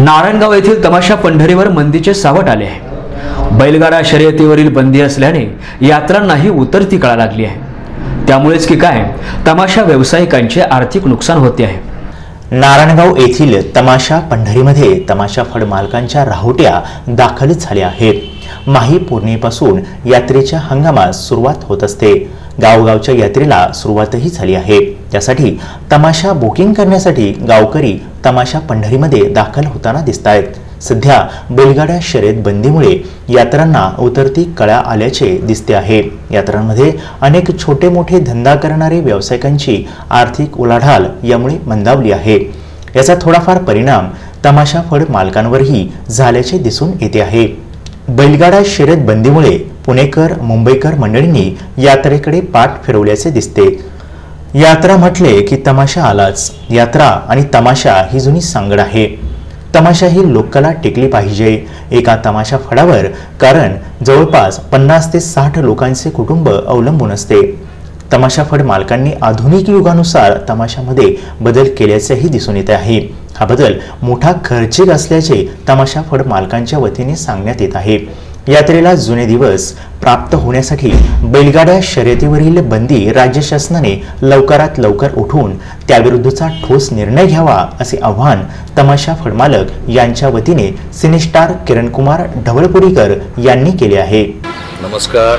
नारायणगाव येथील तमाशा पंढरीवर मंदीचे सावट आले आहे. बैलगाडा शर्यतीवरील बंदी असल्याने यात्रांनाही उतरती कळा लागली आहे. त्यामुळेच की काय तमाशा व्यावसायिकांचे आर्थिक नुकसान होते आहे. नारायणगाव येथील तमाशा पंढरीमध्ये तमाशा फड मालकांच्या राहुट्या दाखल झाल्या आहेत. माही पौर्णिमेपासून यात्रेच्या हंगामात सुरुवात होत असते. गावगावच्या यात्रेला सुरुवातही झाली आहे. त्यासाठी तमाशा बुकिंग करण्यासाठी गावकरी तमाशा पंढरीमध्ये दाखल होताना दिसत आहेत सध्या बैलगाड्या शर्यत बंदीमुळे यात्रांना उतरती कळा आल्याचे दिसते आहे. यात्रांमध्ये अनेक छोटे मोठे धंदा करणारे व्यावसायिकांची आर्थिक उलाढाल यामुळे मंदावली आहे. याचा थोडाफार परिणाम तमाशा फड मालकांवरही झाल्याचे दिसून येते आहे. बैलगाडा शर्यत बंदीमुळे पुणेकर मुंबईकर मंडळींनी यात्रेकडे पाठ फिरवल्याचे दिसते. यात्रा म्हटले की तमाशा आलाच. यात्रा आणि तमाशा ही जुनी सांगड आहे. तमाशा ही लोककला टिकली पाहिजे. एका तमाशा फडावर कारण जवळपास पन्नास ते साठ लोकांचे कुटुंब अवलंबून असते. तमाशा फड मालकांनी आधुनिक युगानुसार तमाशामध्ये बदल केल्याचेही दिसून येते आहे. हा बदल मोठा खर्चिक असल्याचे तमाशा फड मालकांच्या वतीने सांगण्यात येत आहे. यात्रेला जुने दिवस प्राप्त होण्यासाठी बैलगाड्या शर्यतीवरील बंदी राज्य शासनाने लवकरात लवकर उठून त्याविरुद्धचा ठोस निर्णय घ्यावा असे आव्हान तमाशा फडमालक यांच्या वतीने सिनेस्टार किरणकुमार ढवळपुरीकर यांनी केले आहे. नमस्कार.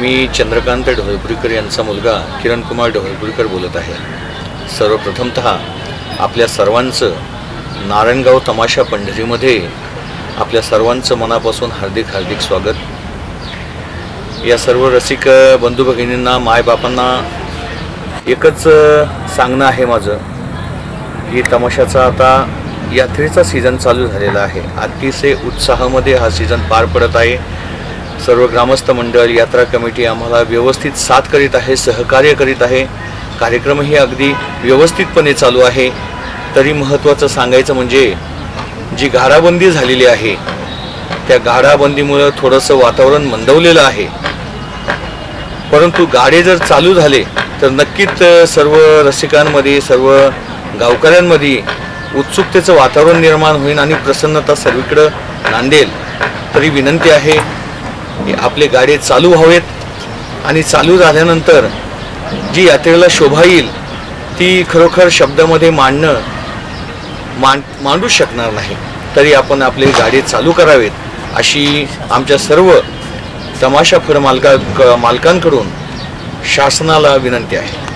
मी चंद्रकांत ढवळपुरीकर यांचा मुलगा किरणकुमार ढवळपुरीकर बोलत आहे. सर्वप्रथमत आपल्या सर्वांचं नारायणगाव तमाशा पंढरीमध्ये आपल्या सर्वांचं मनापासून हार्दिक हार्दिक स्वागत. या सर्व रसिक बंधू भगिनींना मायबापांना एकच सांगणं आहे माझं की तमाशाचा आता यात्रेचा सीझन चालू झालेला आहे. अतिशय उत्साहामध्ये हा सीझन पार पडत आहे. सर्व ग्रामस्थ मंडळ यात्रा कमिटी आम्हाला व्यवस्थित साथ करीत आहे सहकार्य करीत आहे. कार्यक्रमही अगदी व्यवस्थितपणे चालू आहे. तरी महत्त्वाचं सांगायचं म्हणजे जी गाडाबंदी झालेली आहे त्या गाडाबंदीमुळं थोडंसं वातावरण मंदवलेलं आहे. परंतु गाडे जर चालू झाले तर नक्कीच सर्व रसिकांमध्ये सर्व गावकऱ्यांमध्ये उत्सुकतेचं वातावरण निर्माण होईल आणि प्रसन्नता सर्वीकडं नांदेल. तरी विनंती आहे की आपले गाडे चालू व्हावेत आणि चालू झाल्यानंतर जी यात्रेला शोभा येईल ती खरोखर शब्दामध्ये मांडणं मांड मांडू शकणार नाही. तरी आपण आपली गाडी चालू करावेत अशी आमच्या सर्व तमाशा फड मालका क- मालकांकडून शासनाला विनंती आहे.